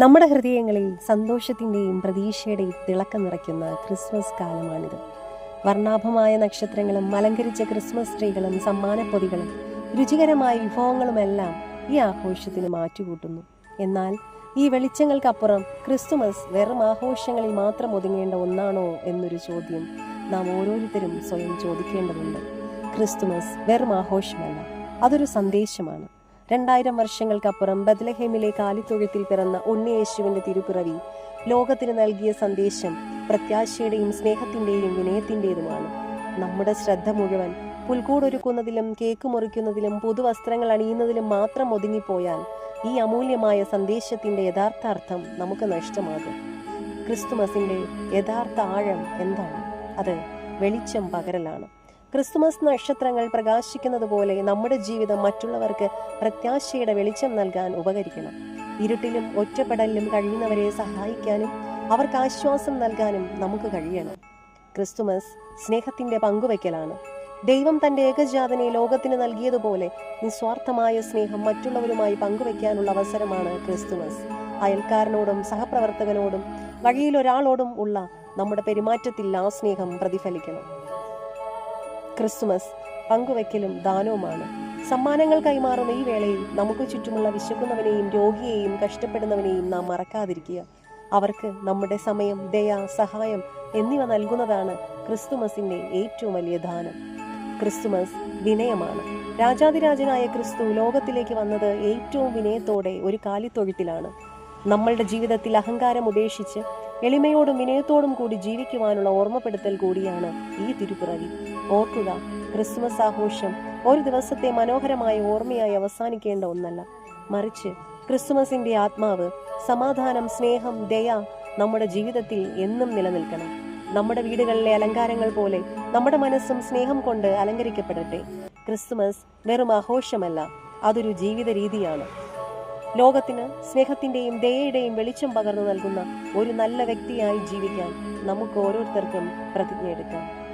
നമ്മുടെ ഹൃദയങ്ങളിൽ സന്തോഷത്തിന്റെയും പ്രതീക്ഷയുടെയും തിളക്കം നിറയ്ക്കുന്ന ക്രിസ്മസ് കാലമാണിത്. വർണാഭമായ നക്ഷത്രങ്ങളും അലങ്കരിച്ച ക്രിസ്മസ് ട്രീകളും സമ്മാനപ്പൊതികളും രുചികരമായ വിഭവങ്ങളുമെല്ലാം ഈ ആഘോഷത്തിന് മാറ്റുകൂട്ടുന്നു. എന്നാൽ ഈ വെളിച്ചങ്ങൾക്കപ്പുറം ക്രിസ്തുമസ് വെറും ആഘോഷങ്ങളിൽ മാത്രം ഒതുങ്ങേണ്ട ഒന്നാണോ എന്നൊരു ചോദ്യം നാം ഓരോരുത്തരും സ്വയം ചോദിക്കേണ്ടതുണ്ട്. ക്രിസ്തുമസ് വെറും ആഘോഷമല്ല അതൊരു സന്ദേശമാണ്. രണ്ടായിരം വർഷങ്ങൾക്കപ്പുറം ബദ്ലഹേമിലെ കാലിത്തൊഴുത്തിൽ പിറന്ന ഉണ്ണിയേശുവിന്റെ തിരുപ്പിറവി ലോകത്തിന് നൽകിയ സന്ദേശം പ്രത്യാശയുടെയും സ്നേഹത്തിന്റെയും വിനയത്തിന്റേതുമാണ്. നമ്മുടെ ശ്രദ്ധ മുഴുവൻ പുൽക്കൂടൊരുക്കുന്നതിലും കേക്ക് മുറിക്കുന്നതിലും പുതുവസ്ത്രങ്ങൾ അണിയുന്നതിലും മാത്രം ഒതുങ്ങിപ്പോയാൽ ഈ അമൂല്യമായ സന്ദേശത്തിന്റെ യഥാർത്ഥ അർത്ഥം നമുക്ക് നഷ്ടമാകും. ക്രിസ്തുമസിന്റെ യഥാർത്ഥ ആഴം എന്താണ്? അത് വെളിച്ചം പകരലാണ്. ക്രിസ്തുമസ് നക്ഷത്രങ്ങൾ പ്രകാശിക്കുന്നത് പോലെ നമ്മുടെ ജീവിതം മറ്റുള്ളവർക്ക് പ്രത്യാശയുടെ വെളിച്ചം നൽകാൻ ഉപകരിക്കണം. ഇരുട്ടിലും ഒറ്റപ്പെടലിലും കഴിയുന്നവരെ സഹായിക്കാനും അവർക്ക് ആശ്വാസം നൽകാനും നമുക്ക് കഴിയണം. ക്രിസ്തുമസ് സ്നേഹത്തിന്റെ പങ്കുവയ്ക്കലാണ്. ദൈവം തന്റെ ഏകജാതനെ ലോകത്തിന് നൽകിയതുപോലെ നിസ്വാർത്ഥമായ സ്നേഹം മറ്റുള്ളവരുമായി പങ്കുവയ്ക്കാനുള്ള അവസരമാണ് ക്രിസ്തുമസ്. അയൽക്കാരനോടും സഹപ്രവർത്തകനോടും വഴിയിൽ ഒരാളോടും ഉള്ള നമ്മുടെ പെരുമാറ്റത്തിൽ ആ സ്നേഹം പ്രതിഫലിക്കണം. ക്രിസ്തുമസ് പങ്കുവയ്ക്കലും ദാനവുമാണ്. സമ്മാനങ്ങൾ കൈമാറുന്ന ഈ വേളയിൽ നമുക്ക് ചുറ്റുമുള്ള വിശക്കുന്നവനെയും രോഗിയെയും കഷ്ടപ്പെടുന്നവനെയും നാം മറക്കാതിരിക്കുക. അവർക്ക് നമ്മുടെ സമയം ദയ സഹായം എന്നിവ നൽകുന്നതാണ് ക്രിസ്തുമസിന്റെ ഏറ്റവും വലിയ ദാനം. ക്രിസ്തുമസ് വിനയമാണ്. രാജാതിരാജനായ ക്രിസ്തു ലോകത്തിലേക്ക് വന്നത് ഏറ്റവും വിനയത്തോടെ ഒരു കാലിത്തൊഴുത്തിലാണ്. നമ്മളുടെ ജീവിതത്തിൽ അഹങ്കാരം ഉപേക്ഷിച്ച് എളിമയോടും വിനയത്തോടും കൂടി ജീവിക്കുവാനുള്ള ഓർമ്മപ്പെടുത്തൽ കൂടിയാണ് ഈ തിരുപ്പിറവി. ഓർക്കുക ക്രിസ്മസ് ആഘോഷം ഒരു ദിവസത്തെ മനോഹരമായ ഓർമ്മയായി അവസാനിക്കേണ്ട ഒന്നല്ല. മറിച്ച് ക്രിസ്മസിന്റെ ആത്മാവ് സമാധാനം സ്നേഹം ദയ നമ്മുടെ ജീവിതത്തിൽ എന്നും നിലനിൽക്കണം. നമ്മുടെ വീടുകളിലെ അലങ്കാരങ്ങൾ പോലെ നമ്മുടെ മനസ്സും സ്നേഹം കൊണ്ട് അലങ്കരിക്കപ്പെടട്ടെ. ക്രിസ്മസ് വെറും ആഘോഷമല്ല അതൊരു ജീവിത രീതിയാണ് ലോകത്തിന് സ്നേഹത്തിന്റെയും ദയയുടെയും വെളിച്ചം പകർന്നു നൽകുന്ന ഒരു നല്ല വ്യക്തിയായി ജീവിക്കാൻ നമുക്ക് ഓരോരുത്തർക്കും പ്രതിജ്ഞ എടുക്കാം